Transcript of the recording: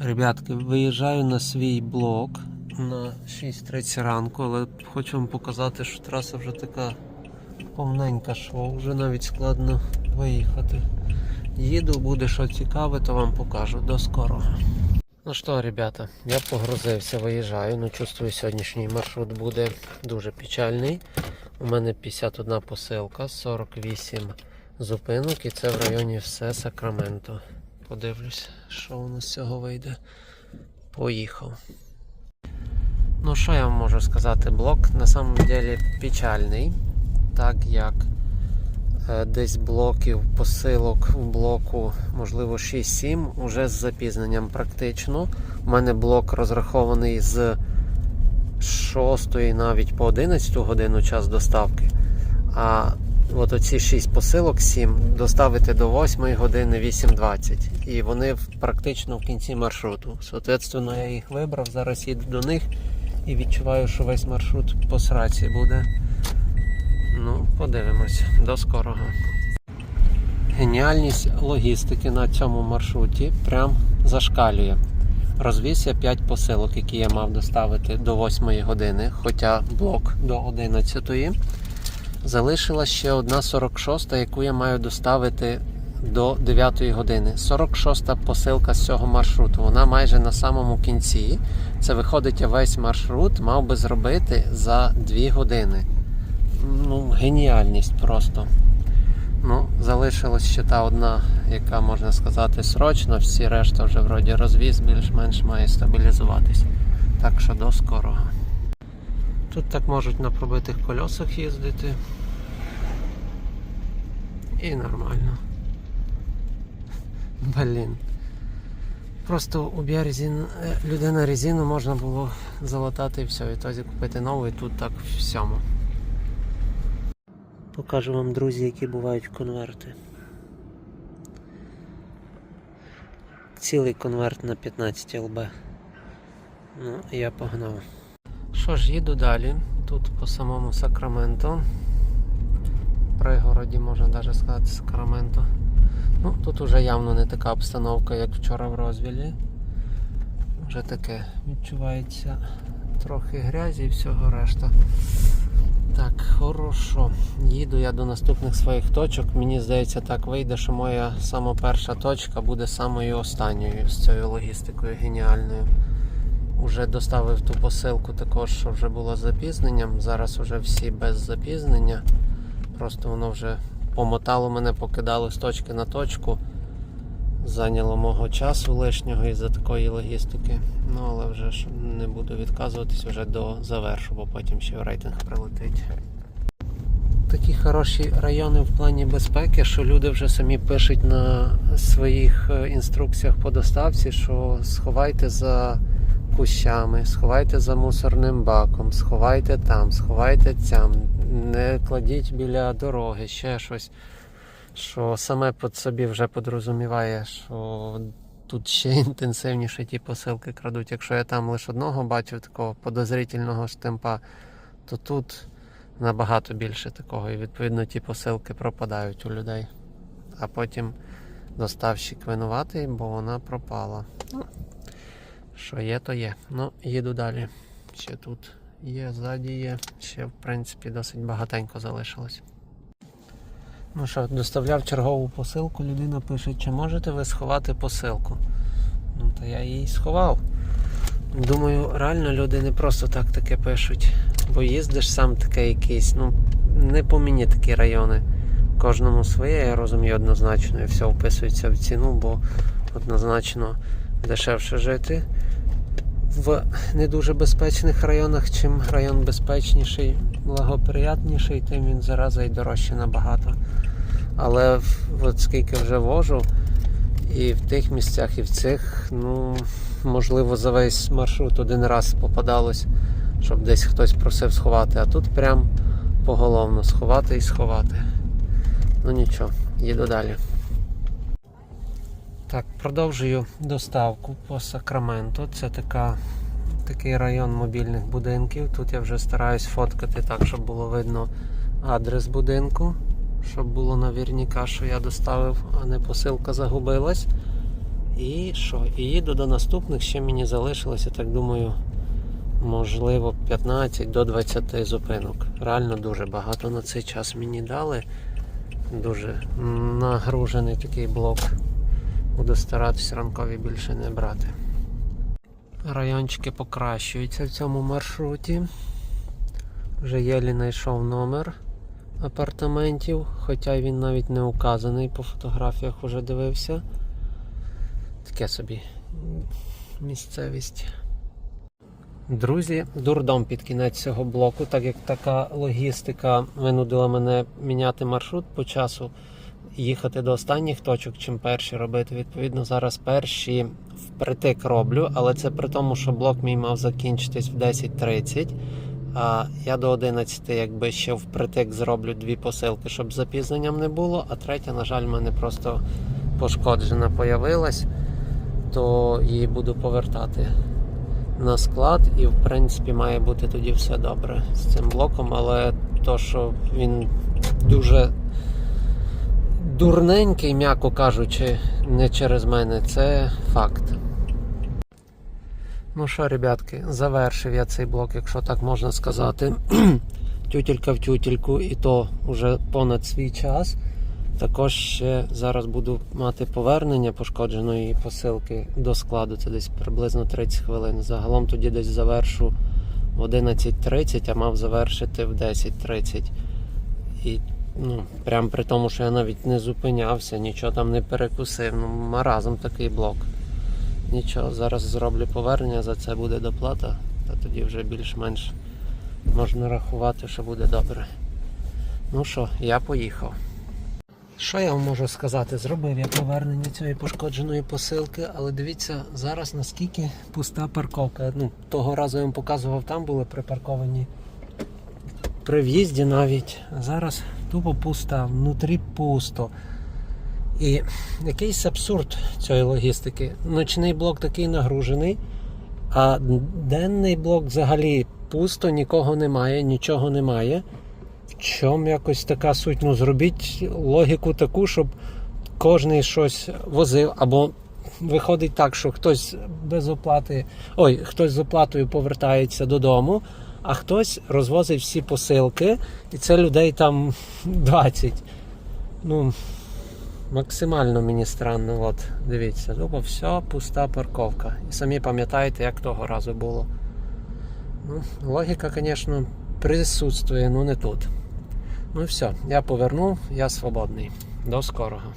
Ребятки, виїжджаю на свій блок на 6.30 ранку, але хочу вам показати, що траса вже така повненька, що вже навіть складно виїхати. Їду, буде що цікаве, то вам покажу. До скорого. Ну що, ребята, я погрузився, виїжджаю. Ну, чувствую, сьогоднішній маршрут буде дуже печальний. У мене 51 посилка, 48 зупинок, і це в районі все Сакраменто. Подивлюсь, що у нас з цього вийде. Поїхав. Ну, що я вам можу сказати? Блок на самом деле печальний, так як е, десь блоків посилок у блоку, можливо, 6-7, уже з запізненням практично. У мене блок розрахований з 6 навіть по 11 годину час доставки. А от оці 6 посилок, 7, доставити до 8 години 8.20. І вони практично в кінці маршруту. Соответственно, я їх вибрав, зараз їду до них і відчуваю, що весь маршрут по сраці буде. Ну, подивимось. До скорого. Геніальність логістики на цьому маршруті прям зашкалює. Розвіз я 5 посилок, які я мав доставити до 8 години, хоча блок до 11. Залишилась ще одна 46, яку я маю доставити до 9 години. 46-та посилка з цього маршруту. Вона майже на самому кінці. Це виходить, весь маршрут мав би зробити за 2 години. Ну, геніальність просто. Ну, залишилась ще та одна, яка можна сказати срочно, всі решта вже вроді розвіз, більш-менш має стабілізуватись. Так що до скорого. Тут так можуть на пробитих кольосах їздити. І нормально. Блін. Просто уб'є резин... е, людина резину можна було залатати і все, і тоді купити нову, і тут так всьому. Покажу вам, друзі, які бувають конверти. Цілий конверт на 15 ЛБ. Ну, я погнав. Що ж, їду далі. Тут по самому Сакраменто. Пригороді, можна навіть сказати, Сакраменто. Ну, тут уже явно не така обстановка, як вчора в розвілі. Вже таке відчувається трохи грязі і всього решта. Так, хорошо. Їду я до наступних своїх точок. Мені здається, так вийде, що моя сама перша точка буде самою останньою з цією логістикою геніальною. Уже доставив ту посилку також, що вже було з запізненням. Зараз вже всі без запізнення. Просто воно вже помотало мене, покидало з точки на точку. Зайняло мого часу лишнього із-за такої логістики. Ну але вже ж не буду відказуватись вже до завершу, бо потім ще в рейтинг прилетить. Такі хороші райони в плані безпеки, що люди вже самі пишуть на своїх е, інструкціях по доставці, що сховайте за кущами, сховайте за мусорним баком, сховайте там, сховайте там, не кладіть біля дороги, ще щось. Що саме під собі вже подрозуміває, що тут ще інтенсивніше ті посилки крадуть. Якщо я там лише одного бачив такого подозрительного штемпа, то тут набагато більше такого. І відповідно ті посилки пропадають у людей. А потім доставщик винуватий, бо вона пропала. Що є, то є. Ну, їду далі. Ще тут є, ззаді є. Ще, в принципі, досить багатенько залишилось. Ну що, доставляв чергову посилку, людина пише, чи можете ви сховати посилку? Ну, то я її сховав. Думаю, реально люди не просто так таке пишуть. Бо їздиш сам таке якийсь, ну, не по мені такі райони. Кожному своє, я розумію, однозначно, і все вписується в ціну, бо однозначно дешевше жити в не дуже безпечних районах, чим район безпечніший, благоприятніший, тим він зараза і дорожче набагато. Але от скільки вже вожу, і в тих місцях, і в цих, ну, можливо, за весь маршрут один раз попадалось, щоб десь хтось просив сховати, а тут прям поголовно сховати і сховати. Ну нічого, їду далі. Так, продовжую доставку по Сакраменто. Це така, такий район мобільних будинків. Тут я вже стараюсь фоткати так, щоб було видно адрес будинку, щоб було навірніка, що я доставив, а не посилка загубилась. І що? І їду до наступних, ще мені залишилося, так думаю, можливо, 15 до 20 зупинок. Реально дуже багато на цей час мені дали. Дуже нагружений такий блок. Буду старатися ранкові більше не брати. Райончики покращуються в цьому маршруті. Вже єлі знайшов номер апартаментів, хоча він навіть не указаний, по фотографіях вже дивився. Таке собі місцевість. Друзі, дурдом під кінець цього блоку, так як така логістика винудила мене міняти маршрут по часу, їхати до останніх точок, чим перші робити. Відповідно, зараз перші впритик роблю, але це при тому, що блок мій мав закінчитись в 10.30. А я до 11 якби ще впритик зроблю дві посилки, щоб запізненням не було. А третя, на жаль, в мене просто пошкоджена появилась, то її буду повертати на склад, і в принципі має бути тоді все добре з цим блоком, але то, що він дуже дурненький, м'яко кажучи, не через мене, це факт. Ну що, ребятки, завершив я цей блок, якщо так можна сказати. Тютелька в тютельку, і то вже понад свій час. Також ще зараз буду мати повернення пошкодженої посилки до складу. Це десь приблизно 30 хвилин. Загалом тоді десь завершу в 11.30, а мав завершити в 10.30. І ну, прям при тому, що я навіть не зупинявся, нічого там не перекусив. Ну, маразм такий блок. Нічого, зараз зроблю повернення, за це буде доплата, та тоді вже більш-менш можна рахувати, що буде добре. Ну що, я поїхав. Що я вам можу сказати? Зробив я повернення цієї пошкодженої посилки, але дивіться зараз наскільки пуста парковка. Ну, того разу я вам показував, там були припарковані при в'їзді навіть. Зараз тупо пуста, внутрі пусто. І якийсь абсурд цієї логістики. Ночний блок такий нагружений, а денний блок взагалі пусто, нікого немає, нічого немає. В чому якось така суть? Ну, зробіть логіку таку, щоб кожен щось возив, або виходить так, що хтось без оплати, ой, хтось з оплатою повертається додому, а хтось розвозить всі посилки, і це людей там 20. Ну, максимально мені странно. От, дивіться, тупо все пуста парковка. І самі пам'ятаєте, як того разу було. Ну, логіка, звісно, присутствує, ну не тут. Ну все, я повернув, я свободний. До скорого.